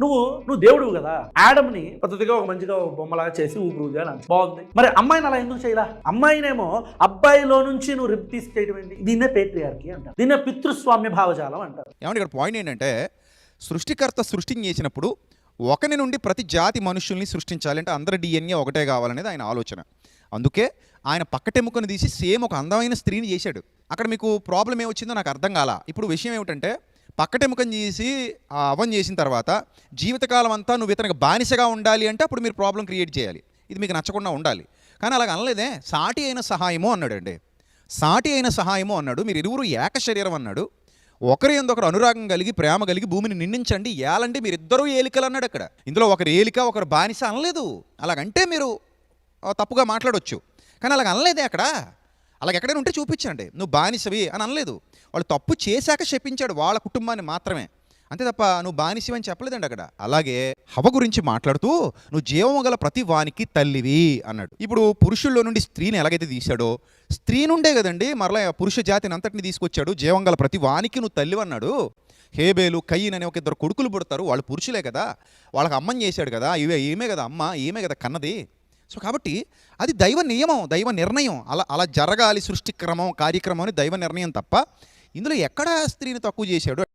నువ్వు నువ్వు దేవుడు కదా. ఆడమ్ని పద్ధతిగా ఒక మంచిగా ఒక బొమ్మలాగా చేసి ఊపిరి అని. బాగుంది. మరి అమ్మాయిని అలా ఎందుకు చేయలా? అమ్మాయినేమో అబ్బాయిలో నుంచి నువ్వు రిప్ తీసుకేయడం చేయడం ఏంటి? దీన్నే పేట్రియార్కి అంటారు. దీన్నే పితృస్వామ్య భావజాలం అంటారు. ఏమంటే ఇక్కడ పాయింట్ ఏంటంటే సృష్టికర్త సృష్టిని చేసినప్పుడు ఒకని నుండి ప్రతి జాతి మనుషుల్ని సృష్టించాలి అంటే అందరి డిఎన్ఏ ఒకటే కావాలనేది ఆయన ఆలోచన. అందుకే ఆయన పక్కటెముకను తీసి సేమ్ ఒక అందమైన స్త్రీని చేశాడు. అక్కడ మీకు ప్రాబ్లం ఏమొచ్చిందో నాకు అర్థం కాలా. ఇప్పుడు విషయం ఏమిటంటే పక్కటెముకను చేసి ఆ అవన్ చేసిన తర్వాత జీవితకాలం అంతా నువ్వు ఇతనికి బానిసగా ఉండాలి అంటే అప్పుడు మీరు ప్రాబ్లం క్రియేట్ చేయాలి. ఇది మీకు నచ్చకుండా ఉండాలి. కానీ అలాగ అనలేదే. సాటి అయిన సహాయము అన్నాడండి. సాటి అయిన సహాయము అన్నాడు. మీరు ఇరువురు ఏక శరీరం అన్నాడు. ఒకరి ఒకరు అనురాగం కలిగి ప్రేమ కలిగి భూమిని నిందించండి ఏలండి మీరు ఇద్దరు ఏలికలు అన్నాడు అక్కడ. ఇందులో ఒకరు ఏలిక ఒకరు బానిస అనలేదు. అలాగంటే మీరు తప్పుగా మాట్లాడొచ్చు. కానీ అలాగ అనలేదే అక్కడ. అలాగ ఎక్కడైనా ఉంటే చూపించండి. నువ్వు బానిసవి అని అనలేదు. వాళ్ళు తప్పు చేశాక శపించాడు వాళ్ళ కుటుంబాన్ని మాత్రమే. అంతే తప్ప నువ్వు బానిసవి అని చెప్పలేదండి అక్కడ. అలాగే హవ గురించి మాట్లాడుతూ నువ్వు జీవము గల ప్రతి వానికి తల్లివి అన్నాడు. ఇప్పుడు పురుషుల్లో నుండి స్త్రీని ఎలాగైతే తీశాడో స్త్రీ నుండే కదండి మరలా పురుష జాతిని అంతటిని తీసుకొచ్చాడు జీవం గల ప్రతి వానికి నువ్వు తల్లివి అన్నాడు. హేబేలు కయ్యన్ అనే ఒక ఇద్దరు కొడుకులు పుడతారు. వాళ్ళు పురుషులే కదా. వాళ్ళకి అమ్మని చేశాడు కదా. ఇవే ఈమె కదా అమ్మ ఈమె కదా కన్నది. సో కాబట్టి అది దైవ నియమం దైవ నిర్ణయం. అలా అలా జరగాలి సృష్టి క్రమం కార్యక్రమం అని దైవ నిర్ణయం తప్ప ఇందులో ఎక్కడ స్త్రీని తక్కువ చేశాడు?